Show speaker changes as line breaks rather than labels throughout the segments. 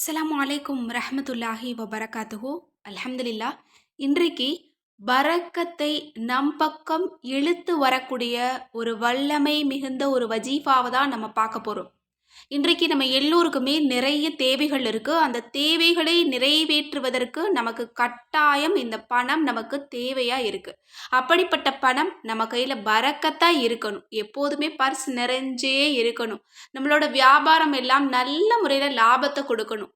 அஸ்லாம் வலைக்கும் ரஹமத்துல்லாஹி வபரகாத்துஹு. அலமதுல்லா இன்றைக்கு பரக்கத்தை நம் பக்கம் இழுத்து வரக்கூடிய ஒரு வல்லமை மிகுந்த ஒரு வஜீஃபாவை தான் நம்ம பார்க்க போகிறோம் இன்றைக்கு நம்ம எல்லோருக்குமே நிறைய தேவைகள் இருக்குது அந்த தேவைகளை நிறைவேற்றுவதற்கு நமக்கு கட்டாயம் இந்த பணம் நமக்கு தேவையாக இருக்குது அப்படிப்பட்ட பணம் நம்ம கையில் பறக்கத்தான் இருக்கணும். எப்போதுமே பர்ஸ் நிறைஞ்சே இருக்கணும். நம்மளோட வியாபாரம் எல்லாம் நல்ல முறையில் லாபத்தை கொடுக்கணும்.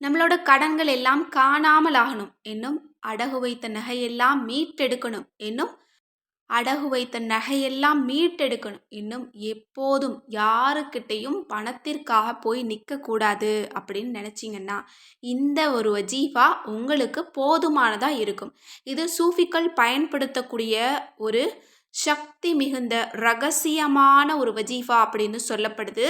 நம்மளோட கடன்கள் எல்லாம் காணாமல் ஆகணும். இன்னும் அடகு வைத்த நகையெல்லாம் மீட்டெடுக்கணும். இன்னும் அடகு வைத்த நகையெல்லாம் மீட்டெடுக்கணும். இன்னும் எப்போதும் யாருக்கிட்டையும் பணத்திற்காக போய் நிற்கக்கூடாது அப்படின்னு நினச்சிங்கன்னா இந்த ஒரு வஜீஃபா உங்களுக்கு போதுமானதாக இருக்கும். இது சூஃபிக்கள் பயன்படுத்தக்கூடிய ஒரு சக்தி மிகுந்த ரகசியமான ஒரு வஜீஃபா அப்படின்னு சொல்லப்படுது.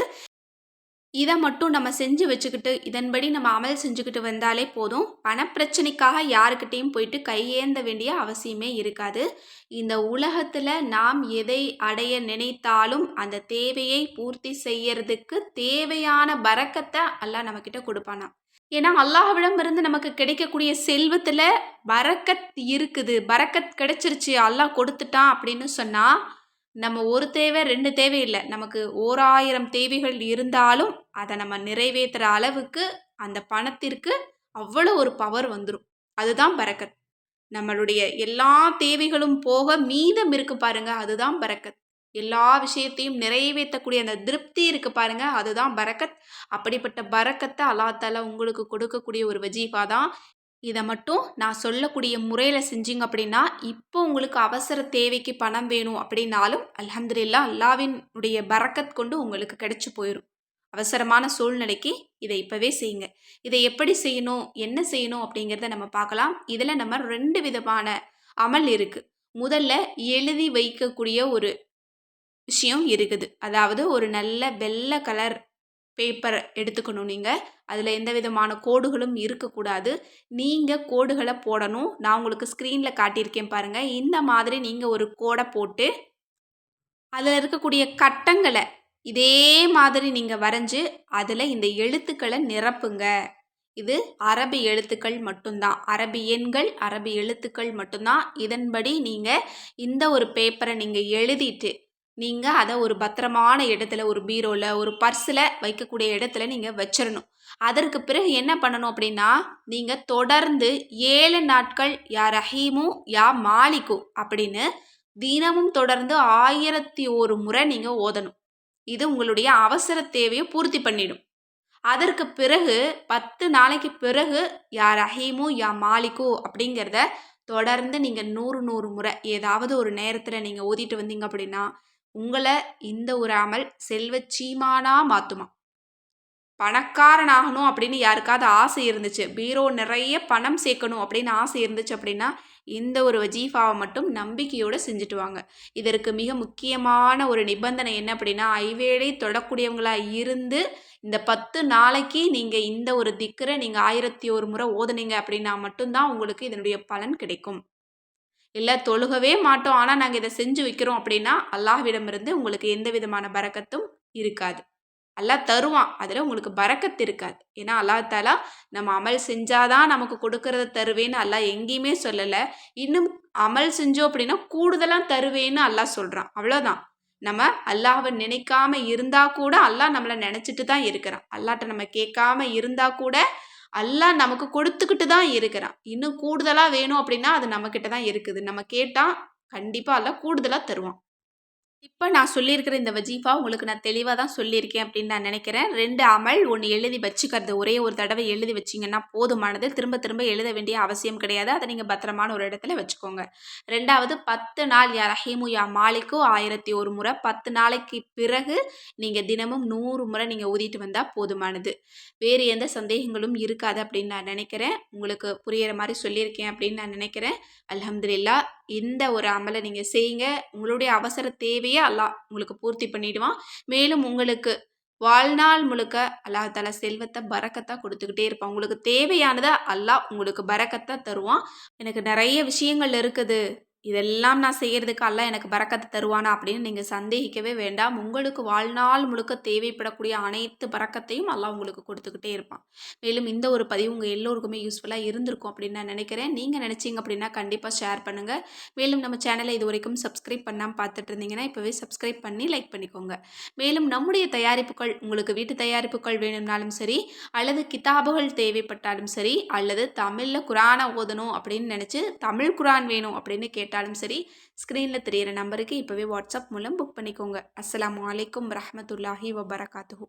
இதை மட்டும் நம்ம செஞ்சு வச்சுக்கிட்டு இதன்படி நம்ம அமல் செஞ்சுக்கிட்டு வந்தாலே போதும். பணப்பிரச்சனைக்காக யாருக்கிட்டேயும் போயிட்டு கையேந்த வேண்டிய அவசியமே இருக்காது. இந்த உலகத்தில் நாம் எதை அடைய நினைத்தாலும் அந்த தேவையை பூர்த்தி செய்யறதுக்கு தேவையான பறக்கத்தை அல்லாஹ் நம்மக்கிட்ட கொடுப்பானா? ஏன்னா அல்லாஹ்விடம் இருந்து நமக்கு கிடைக்கக்கூடிய செல்வத்தில் பறக்கத் இருக்குது. பறக்கத் கிடைச்சிருச்சு அல்லாஹ் கொடுத்துட்டான் அப்படின்னு சொன்னால் நம்ம ஒரு தேவை ரெண்டு தேவை இல்லை. நமக்கு ஓராயிரம் தேவைகள் இருந்தாலும் அதை நம்ம நிறைவேற்றுற அளவுக்கு அந்த பணத்திற்கு அவ்வளோ ஒரு பவர் வந்துடும் அதுதான் பரக்கத் நம்மளுடைய எல்லா தேவைகளும் போக மீதம் இருக்கு பாருங்க அதுதான் பரக்கத் எல்லா விஷயத்தையும் நிறைவேற்றக்கூடிய அந்த திருப்தி இருக்கு பாருங்க அதுதான் பரக்கத் அப்படிப்பட்ட பரக்கத்தை அல்லாத்தால உங்களுக்கு கொடுக்கக்கூடிய ஒரு வஜீஃபா தான். இதை மட்டும் நான் சொல்லக்கூடிய முறையில் செஞ்சீங்க அப்படின்னா இப்போ உங்களுக்கு அவசர தேவைக்கு பணம் வேணும் அப்படின்னாலும் அலமதுல்லா அல்லாவினுடைய பறக்கத் கொண்டு உங்களுக்கு கிடைச்சி போயிடும் அவசரமான சூழ்நிலைக்கு இதை இப்போவே செய்யுங்க. இதை எப்படி செய்யணும்? என்ன செய்யணும்? அப்படிங்கிறத நம்ம பார்க்கலாம். இதில் நம்ம ரெண்டு விதமான அமல் இருக்குது முதல்ல எழுதி வைக்கக்கூடிய ஒரு விஷயம் இருக்குது. அதாவது ஒரு நல்ல வெள்ளை கலர் பேப்பர் எடுத்துக்கணும் நீங்கள் அதில் எந்த விதமான கோடுகளும் இருக்கக்கூடாது. நீங்கள் கோடுகளை போடணும். நான் உங்களுக்கு ஸ்க்ரீனில் காட்டியிருக்கேன் பாருங்கள் இந்த மாதிரி நீங்கள் ஒரு கோடை போட்டு அதில் இருக்கக்கூடிய கட்டங்களை இதே மாதிரி நீங்கள் வரைஞ்சி அதில் இந்த எழுத்துக்களை நிரப்புங்க. இது அரபி எழுத்துக்கள் மட்டும்தான். அரபி எண்கள் அரபி எழுத்துக்கள் மட்டும்தான். இதன்படி நீங்கள் இந்த ஒரு பேப்பரை நீங்கள் எழுதிட்டு நீங்கள் அதை ஒரு பத்திரமான இடத்துல ஒரு பீரோவில் ஒரு பர்ஸில் வைக்கக்கூடிய இடத்துல நீங்கள் வச்சிடணும் அதற்கு பிறகு என்ன பண்ணணும் அப்படின்னா நீங்கள் தொடர்ந்து ஏழு நாட்கள் யா ரஹீமு யா மாலிக்கு அப்படின்னு தினமும் தொடர்ந்து ஆயிரத்தி ஒரு முறை நீங்கள் ஓதணும். இது உங்களுடைய அவசர தேவையை பூர்த்தி பண்ணிடும். அதற்கு பிறகு பத்து நாளைக்கு பிறகு யா ரஹீமோ யா மாலிக்கோ அப்படிங்கிறத தொடர்ந்து நீங்கள் நூறு நூறு முறை ஏதாவது ஒரு நேரத்தில் நீங்கள் ஓதிட்டு வந்தீங்க அப்படின்னா உங்களை இந்த ஒரு அமல் செல்வ சீமானா மாற்றுமா பணக்காரனாகணும் அப்படின்னு யாருக்காவது ஆசை இருந்துச்சு. பீரோ நிறைய பணம் சேர்க்கணும் அப்படின்னு ஆசை இருந்துச்சு அப்படின்னா இந்த ஒரு வஜீஃபாவை மட்டும் நம்பிக்கையோடு செஞ்சுட்டு வாங்க. இதற்கு மிக முக்கியமான ஒரு நிபந்தனை என்ன அப்படின்னா ஐவேளை தொடக்கூடியவங்களாக இருந்து இந்த பத்து நாளைக்கு நீங்கள் இந்த ஒரு திக்கரை நீங்கள் ஆயிரத்தி ஒரு முறை ஓதுனீங்க அப்படின்னா மட்டும்தான் உங்களுக்கு இதனுடைய பலன் கிடைக்கும். இல்லை தொழுகவே மாட்டோம். ஆனால் நாங்கள் இதை செஞ்சு வைக்கிறோம் அப்படின்னா அல்லாஹ்விடமிருந்து உங்களுக்கு எந்த விதமான பறக்கத்தும் இருக்காது. அல்லா தருவான். அதில் உங்களுக்கு பறக்கத்து இருக்காது. ஏன்னா அல்லாஹ் தாலா நம்ம அமல் செஞ்சாதான் நமக்கு கொடுக்கறத தருவேன்னு அல்லா எங்கேயுமே சொல்லலை. இன்னும் அமல் செஞ்சோம் அப்படின்னா கூடுதலாக தருவேன்னு அல்லாஹ் சொல்கிறான் அவ்வளோதான் நம்ம அல்லாஹை நினைக்காம இருந்தா கூட அல்லாஹ் நம்மளை நினச்சிட்டு தான் இருக்கிறான். அல்லாட்ட நம்ம கேட்காம இருந்தா கூட அல்லாஹ் நமக்கு கொடுத்துக்கிட்டு தான் இருக்கிறான். இன்னும் கூடுதலாக வேணும் அப்படின்னா அது நம்மக்கிட்ட தான் இருக்குது. நம்ம கேட்டால் கண்டிப்பாக அல்ல கூடுதலாக தருவான். இப்போ நான் சொல்லியிருக்கிற இந்த வஜீஃபா உங்களுக்கு நான் தெளிவாக தான் சொல்லியிருக்கேன் அப்படின்னு நான் நினைக்கிறேன். ரெண்டு அமல் ஒன்று எழுதி வச்சுக்கிறது. ஒரே ஒரு தடவை எழுதி வச்சிங்கன்னா போதுமானது. திரும்ப திரும்ப எழுத வேண்டிய அவசியம் கிடையாது. அதை நீங்கள் பத்திரமான ஒரு இடத்துல வச்சுக்கோங்க. ரெண்டாவது பத்து நாள் யா ரஹீமு யா மாலிக்கு ஆயிரத்தி ஒரு முறை. பத்து நாளைக்கு பிறகு நீங்கள் தினமும் நூறு முறை நீங்கள் ஊதிட்டு வந்தால் போதுமானது. வேறு எந்த சந்தேகங்களும் இருக்காது அப்படின்னு நான் நினைக்கிறேன். உங்களுக்கு புரியிற மாதிரி சொல்லியிருக்கேன் அப்படின்னு நான் நினைக்கிறேன். அலமதுல்லா இந்த ஒரு அமலை நீங்கள் செய்யுங்க. உங்களுடைய அவசர தேவையை அல்லாஹ் உங்களுக்கு பூர்த்தி பண்ணிடுவான். மேலும் உங்களுக்கு வாழ்நாள் முழுக்க அல்லாஹ் தலா செல்வத்தை பறக்கத்தான் கொடுத்துக்கிட்டே இருப்பான். உங்களுக்கு தேவையானதை அல்லாஹ் உங்களுக்கு பறக்கத்தை தருவான். எனக்கு நிறைய விஷயங்கள் இருக்குது. இதெல்லாம் நான் செய்கிறதுக்கு அல்ல எனக்கு பறக்கத்து தருவானா அப்படின்னு நீங்கள் சந்தேகிக்கவே வேண்டாம். உங்களுக்கு வாழ்நாள் முழுக்க தேவைப்படக்கூடிய அனைத்து பறக்கத்தையும் அல்லாஹ் உங்களுக்கு கொடுத்துக்கிட்டே இருப்பான். மேலும் இந்த ஒரு பதிவு உங்கள் எல்லோருக்குமே யூஸ்ஃபுல்லாக இருந்திருக்கும் அப்படின்னு நான் நினைக்கிறேன். நீங்கள் நினச்சிங்க அப்படின்னா கண்டிப்பாக ஷேர் பண்ணுங்கள் மேலும் நம்ம சேனலை இது வரைக்கும் சப்ஸ்கிரைப் பண்ணாமல் பார்த்துட்டு இருந்தீங்கன்னா இப்போவே சப்ஸ்கிரைப் பண்ணி லைக் பண்ணிக்கோங்க. மேலும் நம்முடைய தயாரிப்புகள் உங்களுக்கு வீட்டு தயாரிப்புகள் வேணும்னாலும் சரி அல்லது கிதாபுகள் தேவைப்பட்டாலும் சரி அல்லது தமிழில் குரானை ஓதணும் அப்படின்னு நினச்சி தமிழ் குரான் வேணும் அப்படின்னு கேட்டாலும் சரி ஸ்க்ரீனில் தெரியிற நம்பருக்கு இப்போவே வாட்ஸ்அப் மூலம் புக் பண்ணிக்கோங்க. அஸ்லாம் அலைக்கும் ரஹமத்துல்லாஹி வபரகாத்துஹூ.